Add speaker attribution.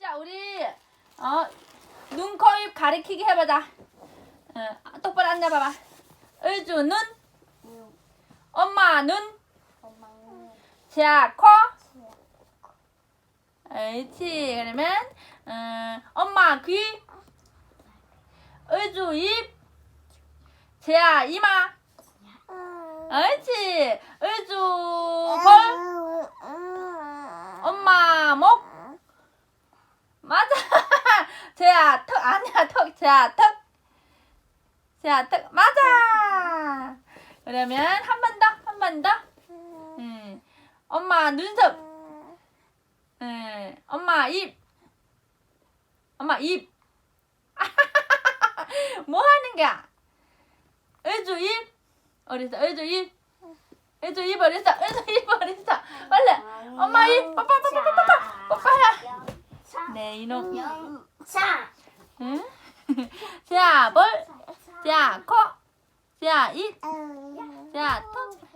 Speaker 1: 자, 우리 어, 눈, 코, 입 가리키기 해보자. 어, 똑바로 앉아봐봐. 의주 눈, 엄마 눈, 자, 코. 옳지. 그러면 어, 엄마 귀, 의주 입, 재야 이마. 옳지. 의주 볼, 엄마 목. 맞아. 재야 턱 아니야 턱. 재야 턱. 재야 턱 맞아. 그러면 한 번 더, 한 번 더. 음. 엄마 눈썹. 음. 엄마 입. 엄마 입. 뭐 하는 거야? 의주 입. 어딨어? 의주 입. 의주 입 어딨어? 의주 입 어딨어? 빨리. 엄마 입. 뽀뽀 뽀뽀 뽀뽀 뽀뽀. 뽀뽀야. 네 이놈.
Speaker 2: 자,
Speaker 1: 응? 자 볼. 자 코. 자 입. 자 턱.